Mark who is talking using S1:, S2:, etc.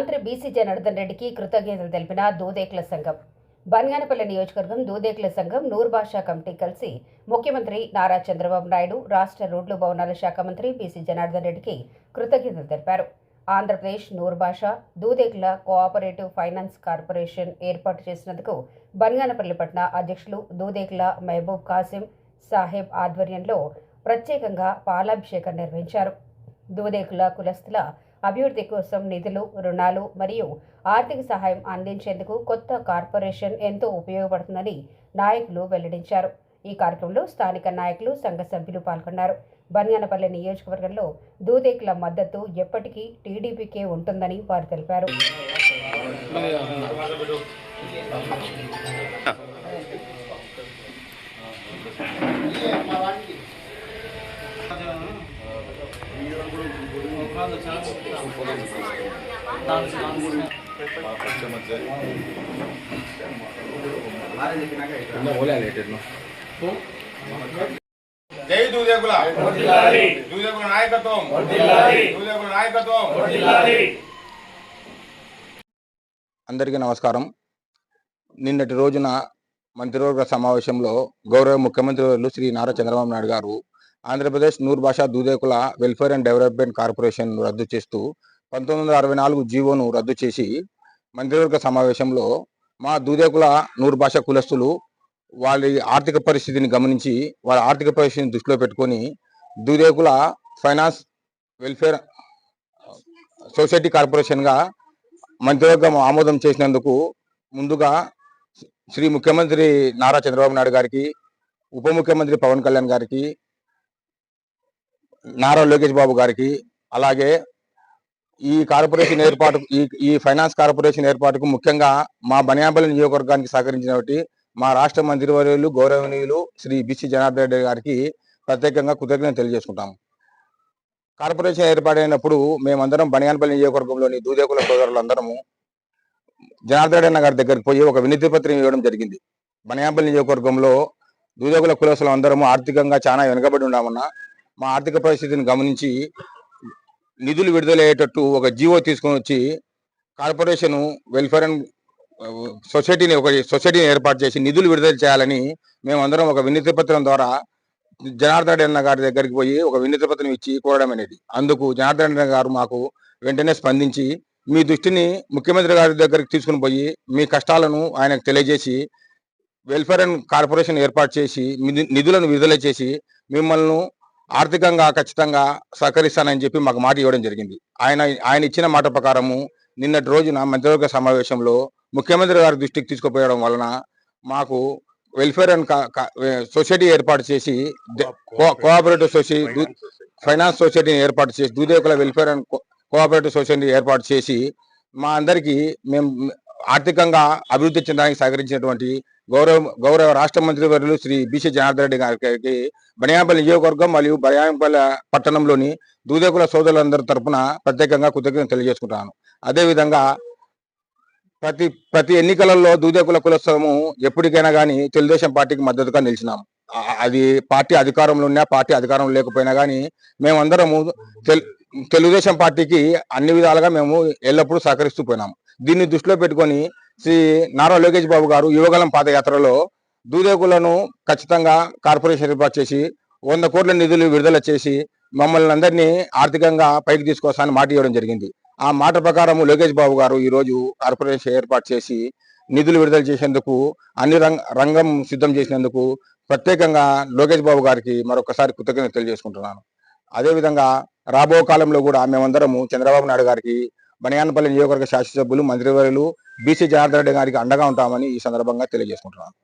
S1: మంత్రి బీసీ జనార్దన్ రెడ్డికి కృతజ్ఞతలు తెలిపిన దూదేకుల సంఘం. బన్గానపల్లి నియోజకవర్గం దూదేకుల సంఘం నూర్ భాషా కమిటీ కలిసి ముఖ్యమంత్రి నారా చంద్రబాబు నాయుడు రాష్ట్ర రోడ్లు భవనాల శాఖ మంత్రి బీసీ జనార్దన్ రెడ్డికి కృతజ్ఞతలు తెలిపారు. Andhra Pradesh Noor Basha Dudekula cooperative finance corporation ఏర్పాటు చేసినందుకు బన్గానపల్లి పట్న అధ్యక్షులు దూదేకుల మహబూబ్ కాసిం సాహెబ్ ఆధ్వర్యంలో ప్రత్యేకంగా పాలాభిషేకం నిర్వహించారు. దూదేకుల కులస్తుల అభివృద్ధి కోసం నిధులు రుణాలు మరియు ఆర్థిక సహాయం అందించేందుకు కొత్త కార్పొరేషన్ ఎంతో ఉపయోగపడుతుందని నాయకులు వెల్లడించారు. ఈ కార్యక్రమంలో స్థానిక నాయకులు సంఘ సభ్యులు పాల్గొన్నారు. బన్యానపల్లి నియోజకవర్గంలో దూదేకుల మద్దతు ఎప్పటికీ టీడీపీకే ఉంటుందని వారు తెలిపారు.
S2: జై దూదేకుల. దూదేకుల నాయకత్వం. దూదేకుల నాయకత్వం.
S3: అందరికీ నమస్కారం. నిన్నటి రోజున మంత్రివర్గ సమావేశంలో గౌరవ ముఖ్యమంత్రి వర్యులు శ్రీ నారా చంద్రబాబు నాయుడు గారు Andhra Pradesh Noor Basha Dudekula welfare and development corporation రద్దు చేస్తూ పంతొమ్మిది వందల అరవై నాలుగు జీవోను రద్దు చేసి మంత్రివర్గ సమావేశంలో మా దూదేకుల నూరు భాష కులస్తులు వాళ్ళ ఆర్థిక పరిస్థితిని గమనించి వాళ్ళ ఆర్థిక పరిస్థితిని దృష్టిలో పెట్టుకొని దూదేకుల ఫైనాన్స్ వెల్ఫేర్ సొసైటీ కార్పొరేషన్గా మంత్రివర్గం ఆమోదం చేసినందుకు ముందుగా శ్రీ ముఖ్యమంత్రి నారా చంద్రబాబు నాయుడు గారికి ఉప ముఖ్యమంత్రి పవన్ కళ్యాణ్ గారికి నారా లోకేష్ బాబు గారికి అలాగే ఈ కార్పొరేషన్ ఏర్పాటు ఈ ఈ ఫైనాన్స్ కార్పొరేషన్ ఏర్పాటుకు ముఖ్యంగా మా బనియాబలి నియోజకవర్గానికి సహకరించినటువంటి మా రాష్ట్ర మంత్రివర్యులు గౌరవనీయులు శ్రీ బిసి జనార్దన్ రెడ్డి గారికి ప్రత్యేకంగా కృతజ్ఞత తెలియజేసుకుంటాము. కార్పొరేషన్ ఏర్పాటైనప్పుడు మేమందరం బనియాన్పల్లి నియోజకవర్గంలోని దూదేకుల సోదరులందరము జనార్దన్ రెడ్డి గారి దగ్గరికి పోయి ఒక వినతి పత్రం ఇవ్వడం జరిగింది. బనియానపల్లి నియోజకవర్గంలో దూదేకుల కులసులు అందరము ఆర్థికంగా చాలా వెనుకబడి ఉన్నామన్నా మా ఆర్థిక పరిస్థితిని గమనించి నిధులు విడుదలయ్యేటట్టు ఒక జీవో తీసుకొని వచ్చి కార్పొరేషన్ వెల్ఫేర్ అండ్ సొసైటీని ఒక సొసైటీని ఏర్పాటు చేసి నిధులు విడుదల చేయాలని మేమందరం ఒక వినతి పత్రం ద్వారా జనార్దన్ రెడ్డి గారి దగ్గరికి పోయి ఒక వినతి పత్రం ఇచ్చి కోరడం అనేది. అందుకు జనార్దన్ రెడ్డి గారు మాకు వెంటనే స్పందించి మీ దృష్టిని ముఖ్యమంత్రి గారి దగ్గరికి తీసుకుని పోయి మీ కష్టాలను ఆయనకు తెలియజేసి వెల్ఫేర్ అండ్ కార్పొరేషన్ ఏర్పాటు చేసి నిధులను విడుదల చేసి మిమ్మల్ని ఆర్థికంగా ఖచ్చితంగా సహకరిస్తానని చెప్పి మాకు మాట ఇవ్వడం జరిగింది. ఆయన ఆయన ఇచ్చిన మాట ప్రకారము నిన్నటి రోజున మంత్రివర్గ సమావేశంలో ముఖ్యమంత్రి గారి దృష్టికి తీసుకుపోయడం వలన మాకు వెల్ఫేర్ అండ్ సొసైటీ ఏర్పాటు చేసి కోఆపరేటివ్ సొసైటీ ఫైనాన్స్ సొసైటీని ఏర్పాటు చేసి Dudekula welfare and cooperative society ఏర్పాటు చేసి మా అందరికీ మేము ఆర్థికంగా అభివృద్ధి చెందడానికి సహకరించినటువంటి గౌరవ గౌరవ రాష్ట్ర మంత్రి వర్యులు శ్రీ బిసి జనార్దన్ రెడ్డి గారికి బనియాపల్లి నియోజకవర్గం మరియు బనియాపల్లి పట్టణంలోని దూదేకుల సోదరులందరి తరపున ప్రత్యేకంగా కృతజ్ఞత తెలియజేసుకుంటున్నాను. అదేవిధంగా ప్రతి ప్రతి ఎన్నికలలో దూదేకుల కులస్థలము ఎప్పటికైనా కానీ తెలుగుదేశం పార్టీకి మద్దతుగా నిలిచినాం. అది పార్టీ అధికారంలో ఉన్నా పార్టీ అధికారం లేకపోయినా కానీ మేమందరము తెలు తెలుగుదేశం పార్టీకి అన్ని విధాలుగా మేము ఎల్లప్పుడూ సహకరిస్తూ పోయినాం. దీన్ని దృష్టిలో పెట్టుకొని శ్రీ నారా లోకేష్ బాబు గారు యువగలం పాదయాత్రలో దూదేకులను ఖచ్చితంగా కార్పొరేషన్ ఏర్పాటు చేసి వంద కోట్ల నిధులు విడుదల చేసి మమ్మల్ని అందరినీ ఆర్థికంగా పైకి తీసుకొస్తానని మాట ఇవ్వడం జరిగింది. ఆ మాట ప్రకారం లోకేష్ బాబు గారు ఈరోజు కార్పొరేషన్ ఏర్పాటు చేసి నిధులు విడుదల చేసేందుకు అన్ని రంగం సిద్ధం చేసినందుకు ప్రత్యేకంగా లోకేష్ బాబు గారికి మరొకసారి కృతజ్ఞత తెలియజేసుకుంటున్నాను. అదేవిధంగా రాబో కాలంలో కూడా మేమందరము చంద్రబాబు నాయుడు గారికి బనియానపల్లి నియోజకవర్గ శాసనసభ్యులు మంత్రివర్యులు బీసీ జనార్దన్ రెడ్డి గారికి అండగా ఉంటామని ఈ సందర్భంగా తెలియజేసుకుంటున్నాను.